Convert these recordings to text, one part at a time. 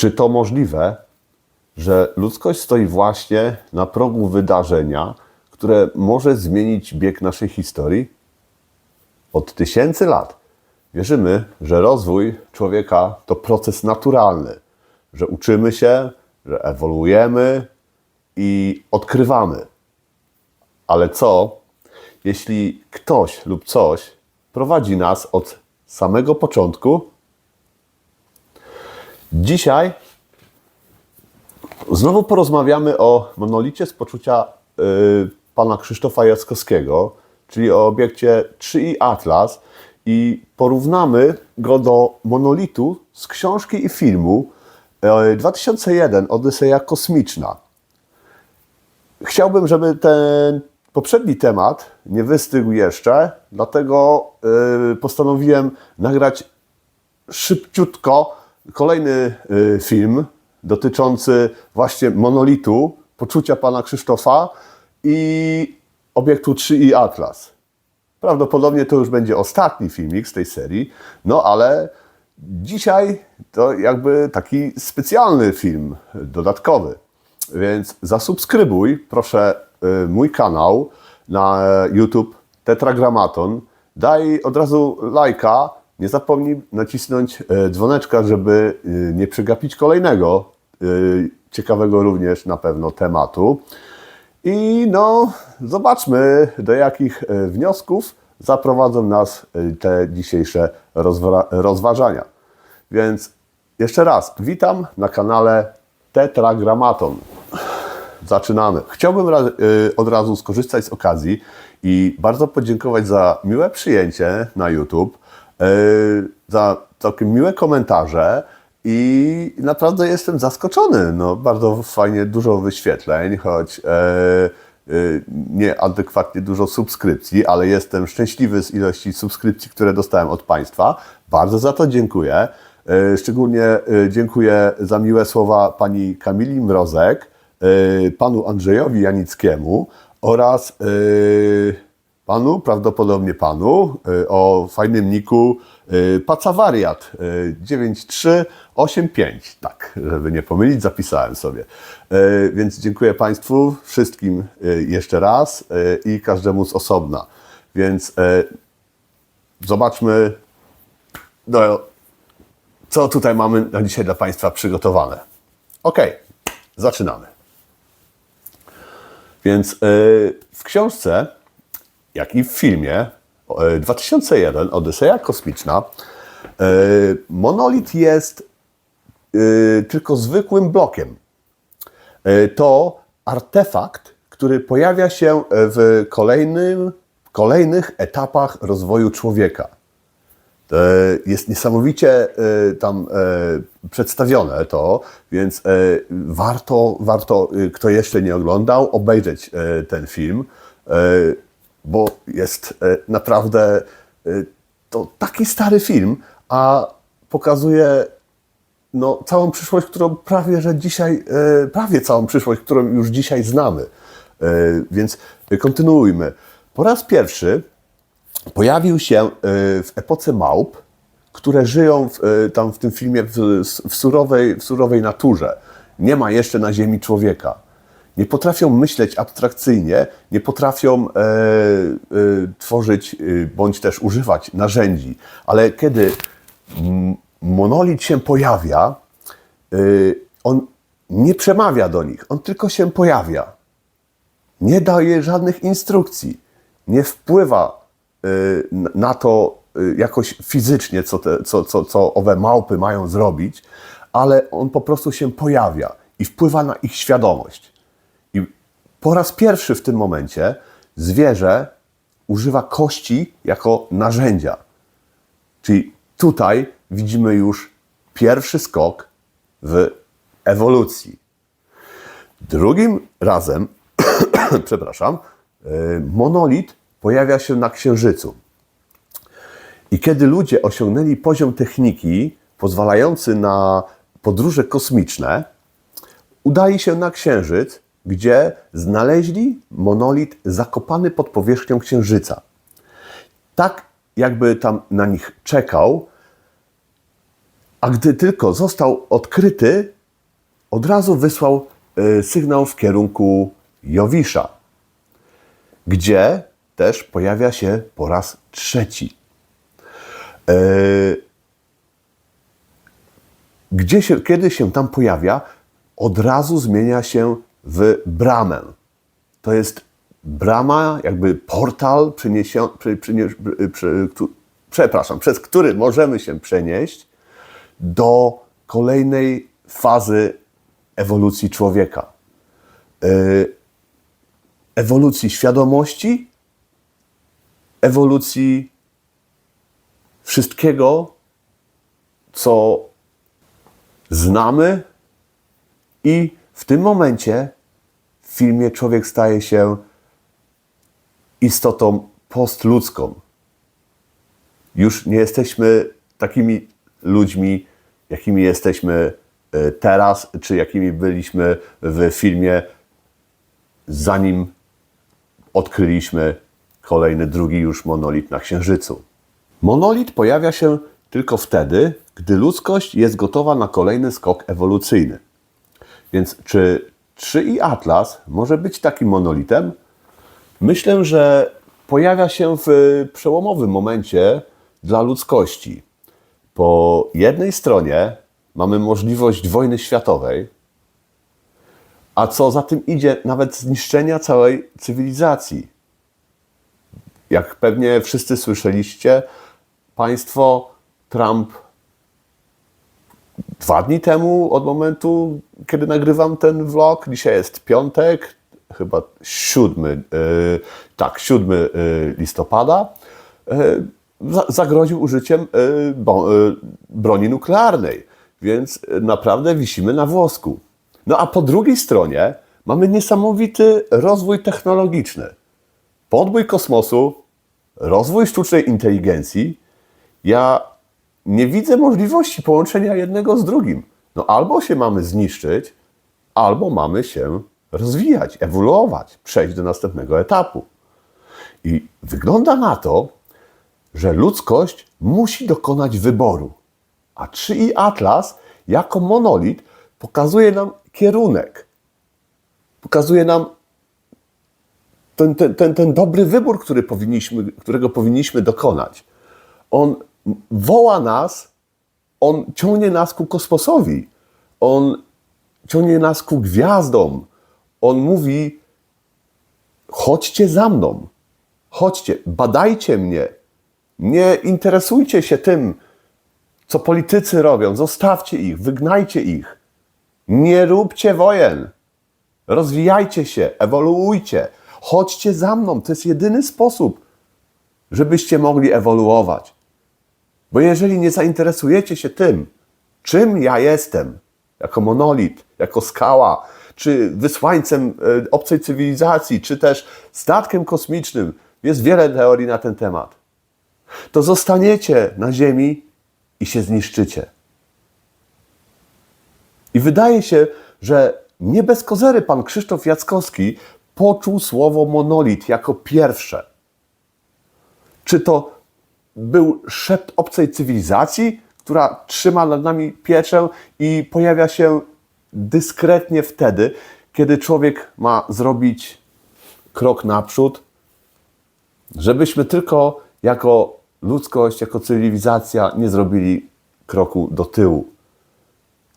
Czy to możliwe, że ludzkość stoi właśnie na progu wydarzenia, które może zmienić bieg naszej historii? Od tysięcy lat wierzymy, że rozwój człowieka to proces naturalny, że uczymy się, że ewoluujemy i odkrywamy. Ale co, jeśli ktoś lub coś prowadzi nas od samego początku? Dzisiaj znowu porozmawiamy o monolicie z poczucia y, pana Krzysztofa Jackowskiego, czyli o obiekcie 3i Atlas i porównamy go do monolitu z książki i filmu y, 2001 Odyseja Kosmiczna. Chciałbym, żeby ten poprzedni temat nie wystygł jeszcze, dlatego y, postanowiłem nagrać szybciutko kolejny y, film dotyczący właśnie monolitu, poczucia pana Krzysztofa i obiektu 3i Atlas. Prawdopodobnie to już będzie ostatni filmik z tej serii, no ale dzisiaj to jakby taki specjalny film dodatkowy. Więc zasubskrybuj proszę y, mój kanał na YouTube Tetragramaton. Daj od razu lajka. Nie zapomnij nacisnąć y, dzwoneczka, żeby y, nie przegapić kolejnego y, ciekawego również na pewno tematu. I no, zobaczmy, do jakich e, wniosków zaprowadzą nas e, te dzisiejsze rozwa- rozważania. Więc jeszcze raz, witam na kanale Tetragramaton. Zaczynamy. Chciałbym ra- od razu skorzystać z okazji i bardzo podziękować za miłe przyjęcie na YouTube, za całkiem miłe komentarze i naprawdę jestem zaskoczony. No, bardzo fajnie, dużo wyświetleń, choć e, y, nieadekwatnie dużo subskrypcji, ale jestem szczęśliwy z ilości subskrypcji, które dostałem od Państwa. Bardzo za to dziękuję. E, Szczególnie e, dziękuję za miłe słowa pani Kamili Mrozek, e, panu Andrzejowi Janickiemu oraz e, panu, prawdopodobnie panu, e, o fajnym niku e, Pacawariat e, 9385. Tak, żeby nie pomylić, zapisałem sobie. Więc dziękuję Państwu wszystkim jeszcze raz i każdemu z osobna. Więc zobaczmy, no, co tutaj mamy na dzisiaj dla Państwa przygotowane. Ok, zaczynamy. Więc w książce, jak i w filmie e, 2001 Odyseja Kosmiczna, e, monolit jest e, tylko zwykłym blokiem. E, To artefakt, który pojawia się w kolejnym, kolejnych etapach rozwoju człowieka. E, Jest niesamowicie e, tam e, przedstawione to, więc e, warto, warto, e, kto jeszcze nie oglądał, obejrzeć e, ten film, e, bo jest e, naprawdę e, to taki stary film, a pokazuje no, całą przyszłość, którą prawie, że dzisiaj, e, prawie całą przyszłość, którą już dzisiaj znamy. Więc kontynuujmy. Po raz pierwszy pojawił się w epoce małp, które żyją w, tam w tym filmie w, w, surowej, w surowej naturze. Nie ma jeszcze na Ziemi człowieka. Nie potrafią myśleć abstrakcyjnie, nie potrafią e, e, tworzyć e, bądź też używać narzędzi. Ale kiedy monolit się pojawia, e, on nie przemawia do nich, on tylko się pojawia nie daje żadnych instrukcji, nie wpływa y, na- to y, jakoś fizycznie, co, te, co, co, co owe małpy mają zrobić, ale on po prostu się pojawia i wpływa na ich świadomość. Po raz pierwszy w tym momencie zwierzę używa kości jako narzędzia. Czyli tutaj widzimy już pierwszy skok w ewolucji. Drugim razem, przepraszam, y, monolit pojawia się na Księżycu. I kiedy ludzie osiągnęli poziom techniki pozwalający na podróże kosmiczne, udali się na Księżyc, gdzie znaleźli monolit zakopany pod powierzchnią Księżyca. Tak jakby tam na nich czekał, A gdy tylko został odkryty, od razu wysłał y, sygnał w kierunku Jowisza, gdzie też pojawia się po raz trzeci. Y, gdzie się, kiedy się tam pojawia, od razu zmienia się w bramę. To jest brama, jakby portal, przyniesie, przy, przynieś, przy, któ- przepraszam, przez który możemy się przenieść do kolejnej fazy ewolucji człowieka. Yy, Ewolucji świadomości, ewolucji wszystkiego, co znamy, i w tym momencie w filmie człowiek staje się istotą postludzką. Już nie jesteśmy takimi ludźmi, jakimi jesteśmy e, teraz, czy jakimi byliśmy w filmie, zanim odkryliśmy kolejny, drugi już monolit na Księżycu. Monolit pojawia się tylko wtedy, gdy ludzkość jest gotowa na kolejny skok ewolucyjny. Więc czy 3i Atlas może być takim monolitem? Myślę, że pojawia się w przełomowym momencie dla ludzkości. Po jednej stronie mamy możliwość wojny światowej, a co za tym idzie, nawet zniszczenia całej cywilizacji. Jak pewnie wszyscy słyszeliście, państwo Trump dwa dni temu, od momentu, kiedy nagrywam ten vlog, dzisiaj jest piątek, chyba siódmy, yy, tak, siódmy yy, listopada, yy, za, zagroził użyciem yy, bo, yy, broni nuklearnej, więc naprawdę wisimy na włosku. No a po drugiej stronie mamy niesamowity rozwój technologiczny. Podbój kosmosu, rozwój sztucznej inteligencji. Ja nie widzę możliwości połączenia jednego z drugim. No albo się mamy zniszczyć, albo mamy się rozwijać, ewoluować, przejść do następnego etapu. I wygląda na to, że ludzkość musi dokonać wyboru. A 3i Atlas jako monolit pokazuje nam kierunek. Pokazuje nam ten, ten, ten, ten dobry wybór, który powinniśmy, którego powinniśmy dokonać. On woła nas, on ciągnie nas ku kosmosowi, on ciągnie nas ku gwiazdom. On mówi: chodźcie za mną, chodźcie, badajcie mnie, nie interesujcie się tym, co politycy robią, zostawcie ich, wygnajcie ich. Nie róbcie wojen. Rozwijajcie się, ewoluujcie. Chodźcie za mną. To jest jedyny sposób, żebyście mogli ewoluować. Bo jeżeli nie zainteresujecie się tym, czym ja jestem, jako monolit, jako skała, czy wysłańcem e, obcej cywilizacji, czy też statkiem kosmicznym, jest wiele teorii na ten temat, to zostaniecie na Ziemi i się zniszczycie. I wydaje się, że nie bez kozery pan Krzysztof Jackowski poczuł słowo monolit jako pierwsze. Czy to był szept obcej cywilizacji, która trzyma nad nami pieczę i pojawia się dyskretnie wtedy, kiedy człowiek ma zrobić krok naprzód, żebyśmy tylko jako ludzkość, jako cywilizacja nie zrobili kroku do tyłu.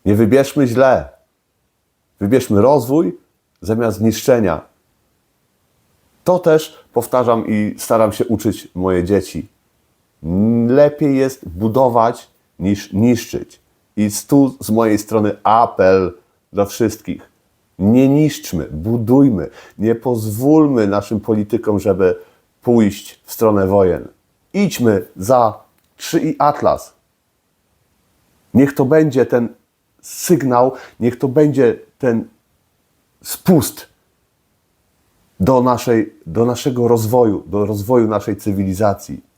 Nie wybierzmy źle. Wybierzmy rozwój zamiast zniszczenia. To też powtarzam i staram się uczyć moje dzieci. Lepiej jest budować niż niszczyć. I tu z mojej strony apel do wszystkich. Nie niszczmy, budujmy. Nie pozwólmy naszym politykom, żeby pójść w stronę wojen. Idźmy za 3i Atlas. Niech to będzie ten sygnał, niech to będzie ten spust do, naszej, do naszego rozwoju, do rozwoju naszej cywilizacji.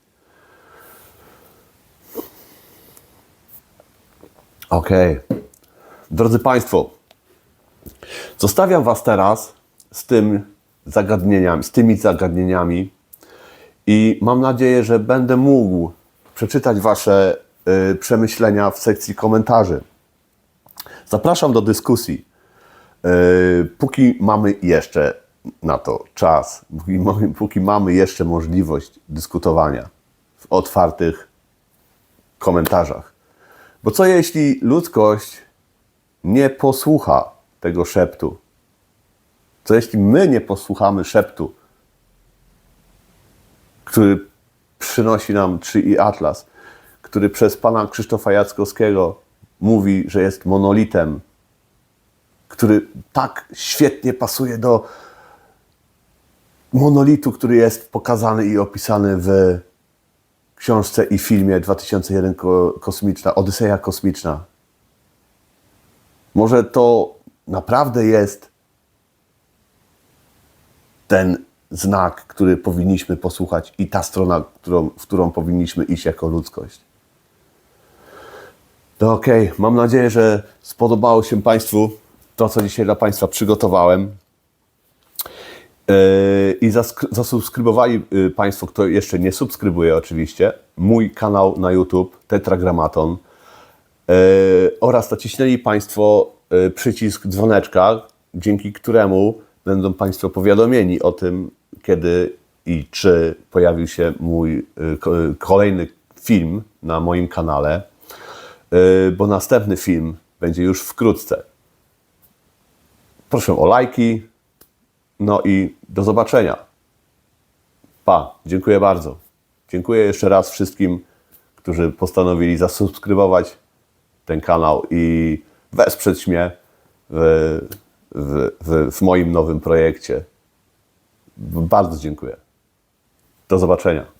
Okej. Drodzy Państwo, zostawiam Was teraz z tym zagadnieniami, z tymi zagadnieniami i mam nadzieję, że będę mógł przeczytać Wasze y, przemyślenia w sekcji komentarzy. Zapraszam do dyskusji. Y, Póki mamy jeszcze na to czas, póki póki mamy jeszcze możliwość dyskutowania w otwartych komentarzach. Bo co jeśli ludzkość nie posłucha tego szeptu? Co jeśli my nie posłuchamy szeptu, który przynosi nam 3i Atlas, który przez pana Krzysztofa Jackowskiego mówi, że jest monolitem, który tak świetnie pasuje do monolitu, który jest pokazany i opisany w książce i filmie 2001 ko- Kosmiczna, Odyseja Kosmiczna. Może to naprawdę jest ten znak, który powinniśmy posłuchać i ta strona, którą, w którą powinniśmy iść jako ludzkość. To okej, mam nadzieję, że spodobało się Państwu to, co dzisiaj dla Państwa przygotowałem. Yy, I zasubskrybowali yy, Państwo, kto jeszcze nie subskrybuje oczywiście, mój kanał na YouTube Tetragramaton. Yy, oraz naciśnęli Państwo przycisk dzwoneczka, dzięki któremu będą Państwo powiadomieni o tym, kiedy i czy pojawił się mój ko- kolejny film na moim kanale, bo następny film będzie już wkrótce. Proszę o lajki, no i do zobaczenia. Pa, dziękuję bardzo. Dziękuję jeszcze raz wszystkim, którzy postanowili zasubskrybować ten kanał i wesprzeć mnie w, w, w, w moim nowym projekcie. Bardzo dziękuję. Do zobaczenia.